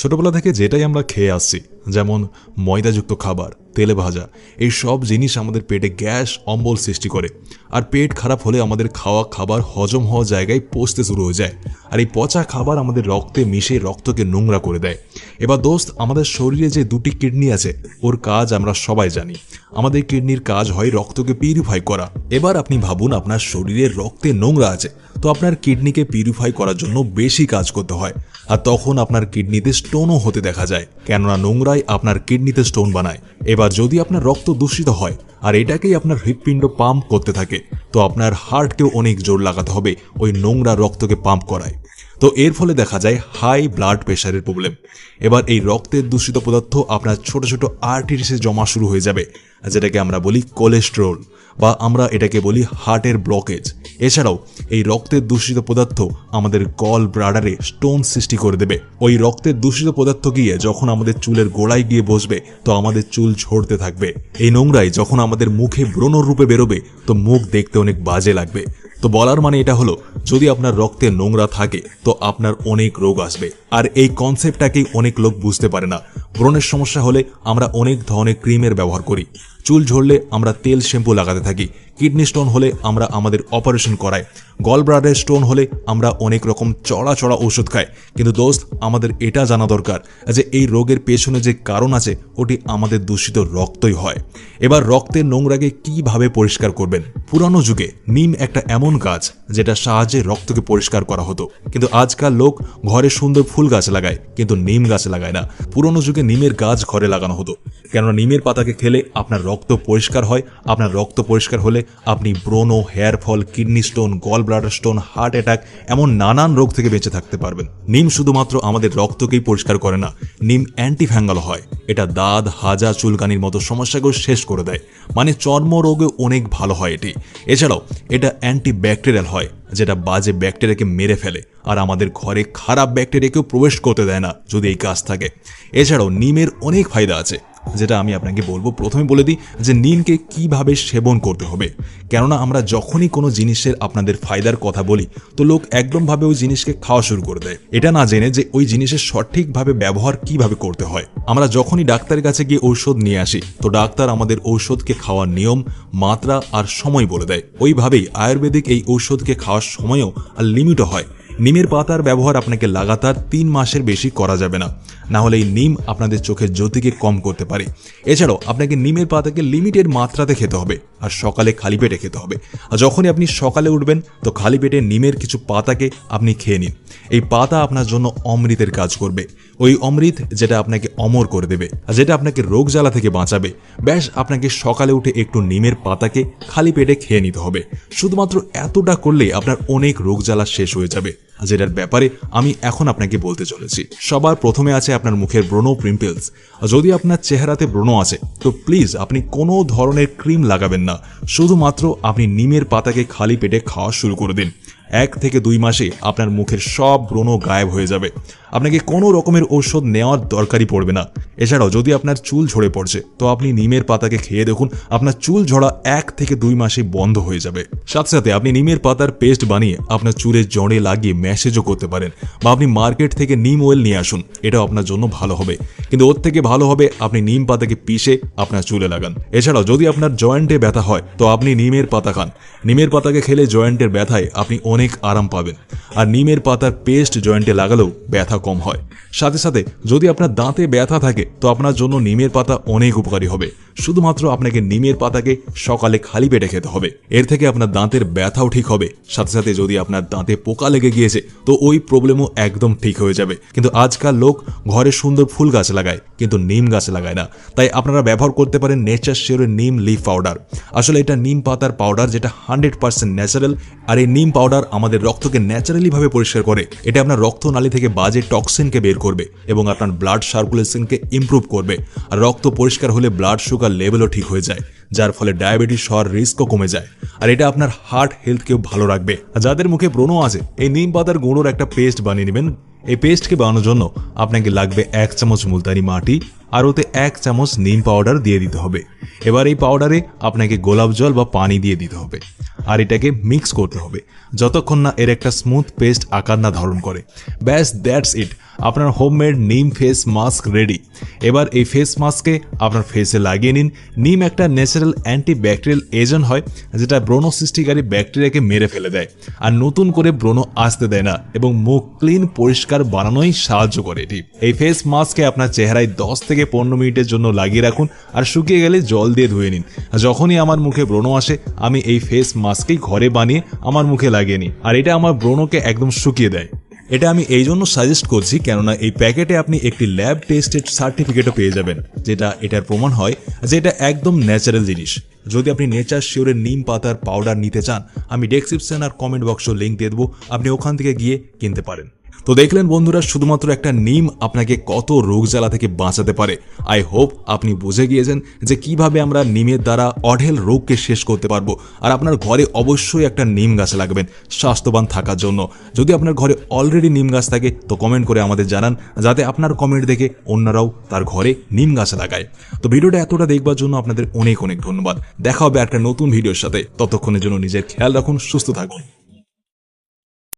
ছোটবেলা থেকে যেটাই আমরা খেয়ে আসছি। যেমন ময়দাযুক্ত খাবার, তেলে ভাজা, এই সব জিনিস আমাদের পেটে গ্যাস, অম্বল সৃষ্টি করে। আর পেট খারাপ হলে আমাদের খাওয়া খাবার হজম হওয়া জায়গায় পচতে শুরু হয়ে যায়। আর এই পচা খাবার আমাদের রক্তে মিশে রক্তকে নোংরা করে দেয়। এবার দোস্ত, আমাদের শরীরে যে দুটি কিডনি আছে, ওর কাজ আমরা সবাই জানি। আমাদের কিডনির কাজ হয় রক্তকে পিউরিফাই করা। এবার আপনি ভাবুন, আপনার শরীরে রক্তে নোংরা আছে, তো আপনার কিডনিকে পিউরিফাই করার জন্য বেশি কাজ করতে হয়। আর তখন আপনার কিডনিতে স্টোনও হতে দেখা যায়। কেননা নোংরাই আপনার কিডনিতে স্টোন বানায়। এবার যদি আপনার রক্ত দূষিত হয়, আর এটাকেই আপনার হৃৎপিণ্ড পাম্প করতে থাকে, তো আপনার হার্টকেও অনেক জোর লাগাতে হবে, ওই নোংরা রক্তকে পাম্প করায়। তো এর ফলে দেখা যায় হাই ব্লাড প্রেশারের প্রবলেম এবার এই রক্তের দূষিত পদার্থ আপনার ছোট ছোট আর্টারিসে জমা শুরু হয়ে যাবে, যেটাকে আমরা বলি কোলেস্ট্রল বা আমরা এটাকে বলি হার্টের ব্লকেজ এছাড়াও এই রক্তের দূষিত পদার্থ আমাদের গল ব্রাডারে স্টোন সৃষ্টি করে দেবে। ওই রক্তের দূষিত পদার্থ গিয়ে যখন আমাদের চুলের গোড়ায় গিয়ে বসবে, তো আমাদের চুল ঝরতে থাকবে। এই নোংরাই যখন আমাদের মুখে ব্রণ রূপে বেরোবে, তো মুখ দেখতে অনেক বাজে লাগবে। তো বলার মানে এটা হলো যদি আপনার রক্তে নোংরা থাকে, তো আপনার অনেক রোগ আসবে। আর এই কনসেপ্টটাকেই অনেক লোক বুঝতে পারে না। ব্রণের সমস্যা হলে আমরা অনেক ধরনের ক্রিমের ব্যবহার করি। চুল ঝরলে আমরা তেল শ্যাম্পু লাগাতে থাকি। কিডনি স্টোন হলে আমরা আমাদের অপারেশন করাই। গল ব্লাডের স্টোন হলে আমরা অনেক রকম চড়া চড়া ওষুধ খাই। কিন্তু দোস্ত, আমাদের এটা জানা দরকার যে এই রোগের পেছনে যে কারণ আছে, ওটি আমাদের দূষিত রক্তই হয়। এবার রক্তের নোংরাকে কীভাবে পরিষ্কার করবেন? পুরানো যুগে নিম একটা এমন গাছ যেটা সাহায্যে রক্তকে পরিষ্কার করা হতো। কিন্তু আজকাল লোক ঘরে সুন্দর ফুল গাছ লাগায়, কিন্তু নিম গাছ লাগায় না। পুরনো যুগে নিমের গাছ ঘরে লাগানো হতো। কেননা নিমের পাতাকে খেলে আপনার রক্ত পরিষ্কার হয়। আপনার রক্ত পরিষ্কার হলে আপনি ব্রণ hair fall, kidney stone gall bladder stone, heart attack, এমন নানান রোগ থেকে বেঁচে থাকতে পারবেন। নিম শুধুমাত্র আমাদের রক্তকেই পরিষ্কার করে না, নিম অ্যান্টিফ্যাঙ্গাল হয়। এটা দাঁত, হাজা, চুলকানির মতো সমস্যাগুলো শেষ করে দেয়। মানে চর্মরোগে অনেক ভালো হয় এটি। এছাড়াও এটা অ্যান্টি ব্যাকটেরিয়াল হয়। যেটা বাজে ব্যাকটেরিয়াকে মেরে ফেলে আর আমাদের ঘরে খারাপ ব্যাকটেরিয়াকেও প্রবেশ করতে দেয় না যদি এই কাজ থাকে। এছাড়াও নিমের অনেক ফায়দা আছে। যেটা আমি আপনাকে বলব, প্রথমে বলে দিই যে নিমকে কীভাবে সেবন করতে হবে। কেননা আমরা যখনই কোনো জিনিসের আপনাদের ফায়দার কথা বলি, তো লোক একদমভাবে ওই জিনিসকে খাওয়া শুরু করে দেয়। এটা না জেনে যে ওই জিনিসের সঠিকভাবে ব্যবহার কীভাবে করতে হয়। আমরা যখনই ডাক্তারের কাছে গিয়ে ঔষধ নিয়ে আসি, তো ডাক্তার আমাদের ঔষধকে খাওয়ার নিয়ম, মাত্রা আর সময় বলে দেয়। ওইভাবেই আয়ুর্বেদিক এই ঔষধকে খাওয়ার সময়ও আর লিমিটও হয়। নিমের পাতার ব্যবহার আপনাকে লাগাতার তিন মাসের বেশি করা যাবে না। না হলে এই নিম আপনাদের চোখের জ্যোতিকে কম করতে পারে। এছাড়াও আপনাকে নিমের পাতাকে লিমিটেড মাত্রাতে খেতে হবে আর সকালে খালি পেটে খেতে হবে। আর যখনই আপনি সকালে উঠবেন, তো খালি পেটে নিমের কিছু পাতাকে আপনি খেয়ে নিন। এই পাতা আপনার জন্য অমৃতের কাজ করবে। ওই অমৃত যেটা আপনাকে অমর করে দেবে আর যেটা আপনাকে রোগ জ্বালা থেকে বাঁচাবে। ব্যাস, আপনাকে সকালে উঠে একটু নিমের পাতাকে খালি পেটে খেয়ে নিতে হবে। শুধুমাত্র এতটা করলেই আপনার অনেক রোগ জ্বালা শেষ হয়ে যাবে। যেটার ব্যাপারে আমি এখন আপনাকে বলতে চলেছি। সবার প্রথমে আছে আপনার মুখের ব্রণ পিম্পলস। যদি আপনার চেহারাতে ব্রণ আছে, তো প্লিজ আপনি কোনো ধরনের ক্রিম লাগাবেন না। শুধুমাত্র আপনি নিমের পাতাকে খালি পেটে খাওয়া শুরু করে দিন। এক থেকে দুই মাসে আপনার মুখের সব ব্রণ গায়েব হয়ে যাবে। আপনাকে কোনো রকমের ঔষধ নেওয়ার দরকারই পড়বে না। এছাড়াও যদি আপনার চুল ঝরে পড়ছে, তো আপনি নিমের পাতাকে খেয়ে দেখুন, আপনার চুল ঝরা এক থেকে দুই মাসে বন্ধ হয়ে যাবে। সাথে সাথে আপনি নিমের পাতার পেস্ট বানিয়ে আপনার চুলের জড়ে লাগিয়ে ম্যাসেজও করতে পারেন বা আপনি মার্কেট থেকে নিম অয়েল নিয়ে আসুন, এটাও আপনার জন্য ভালো হবে। কিন্তু ওর থেকে ভালো হবে আপনি নিম পাতাকে পিষে আপনার চুলে লাগান। এছাড়াও যদি আপনার জয়েন্টে ব্যথা হয়, তো আপনি নিমের পাতা খান। নিমের পাতাকে খেলে জয়েন্টের ব্যথায় আপনি অনেক আরাম পাবেন। আর নিমের পাতার পেস্ট জয়েন্টে লাগালেও ব্যথা কম হয়। সাথে সাথে যদি আপনার দাঁতে ব্যথা থাকে, তো আপনার জন্য নিমের পাতা অনেক উপকারী হবে। শুধুমাত্র আপনাকে নিমের পাতাকে সকালে খালি পেটে খেতে হবে। এর থেকে আপনার দাঁতের ব্যথাও ঠিক হবে। সাথে সাথে যদি আপনার দাঁতে পোকা লেগে গিয়েছে, তো ওই প্রবলেমও একদম ঠিক হয়ে যাবে। কিন্তু আজকাল লোক ঘরে সুন্দর ফুল গাছ লাগায়। কিন্তু নিম গাছে লাগায় না। তাই আপনারা ব্যবহার করতে পারেন নেচার শিওরের নিম লিফ পাউডার আসলে এটা নিম পাতার পাউডার যেটা হান্ড্রেড পার্সেন্ট ন্যাচারাল আর এই নিম পাউডার আমাদের রক্তকে ন্যাচারালিভাবে পরিষ্কার করে। এটা আপনার রক্তনালী থেকে বাজে টক্সিনকে বের করবে এবং আপনার ব্লাড সার্কুলেশনকে ইম্প্রুভ করবে। আর রক্ত পরিষ্কার হলে ব্লাড সুগার লেভেলও ঠিক হয়ে যায়। যার ফলে ডায়াবেটিস হওয়ার রিস্কও কমে যায়। আর এটা আপনার হার্ট হেলথকেও ভালো রাখবে। যাদের মুখে ব্রণ আছে, এই নিম পাতার গুঁড়োর একটা পেস্ট বানিয়ে নেবেন। এই পেস্টকে বানানোর জন্য আপনাকে লাগবে এক চামচ মুলতানি মাটি আর ওতে এক চামচ নিম পাউডার দিয়ে দিতে হবে। এবার এই পাউডারে আপনাকে গোলাপ জল বা পানি দিয়ে দিতে হবে। আর এটাকে মিক্স করতে হবে। যতক্ষণ না এর একটা স্মুথ পেস্ট আকার না ধারণ করে। ব্যাস দ্যাটস ইট আপনার হোমমেড নিম ফেস মাস্ক রেডি এবার এই ফেস মাস্ককে আপনার ফেসে লাগিয়ে নিন। নিম একটা ন্যাচারাল অ্যান্টি ব্যাকটেরিয়াল এজেন্ট হয়, যেটা ব্রণ সৃষ্টিকারী ব্যাকটেরিয়াকে মেরে ফেলে দেয়। আর নতুন করে ব্রণ আসতে দেয় না, এবং মুখ ক্লিন পরিষ্কার বানানোই সাহায্য করে এটি। এই ফেস মাস্ককে আপনার চেহারায় দশ থেকে পনেরো মিনিটের জন্য লাগিয়ে রাখুন আর শুকিয়ে গেলে জল দিয়ে ধুয়ে নিন। যখনই আমার মুখে ব্রণ আসে, আমি এই ফেস মাস্ককেই ঘরে বানিয়ে আমার মুখে লাগিয়ে নিই। আর এটা আমার ব্রণকে একদম শুকিয়ে দেয়। এটা আমি এই জন্য সাজেস্ট করছি কেননা এই প্যাকেটে আপনি একটি ল্যাব টেস্টেড সার্টিফিকেটও পেয়ে যাবেন, যেটা এটার প্রমাণ হয় যে এটা একদম ন্যাচারাল জিনিস। যদি আপনি নেচার শিওরের নিম পাতার পাউডার নিতে চান, আমি ডেসক্রিপশন আর কমেন্ট বক্সে লিঙ্ক দিয়ে দেবো। আপনি ওখান থেকে গিয়ে কিনতে পারেন। তো দেখলেন বন্ধুরা, শুধুমাত্র একটা নিম আপনাকে কত রোগ জ্বালা থেকে বাঁচাতে পারে। আই হোপ আপনি বুঝে গিয়েছেন যে কীভাবে আমরা নিমের দ্বারা অঢেল রোগকে শেষ করতে পারব। আর আপনার ঘরে অবশ্যই একটা নিম গাছ লাগবেন স্বাস্থ্যবান থাকার জন্য। যদি আপনার ঘরে অলরেডি নিম গাছ থাকে, তো কমেন্ট করে আমাদের জানান, যাতে আপনার কমেন্ট দেখে অন্যরাও তার ঘরে নিম গাছ লাগায়। তো ভিডিওটা এতটা দেখবার জন্য আপনাদের অনেক অনেক ধন্যবাদ। দেখা হবে একটা নতুন ভিডিওর সাথে। ততক্ষণের জন্য নিজের খেয়াল রাখুন, সুস্থ থাকুন।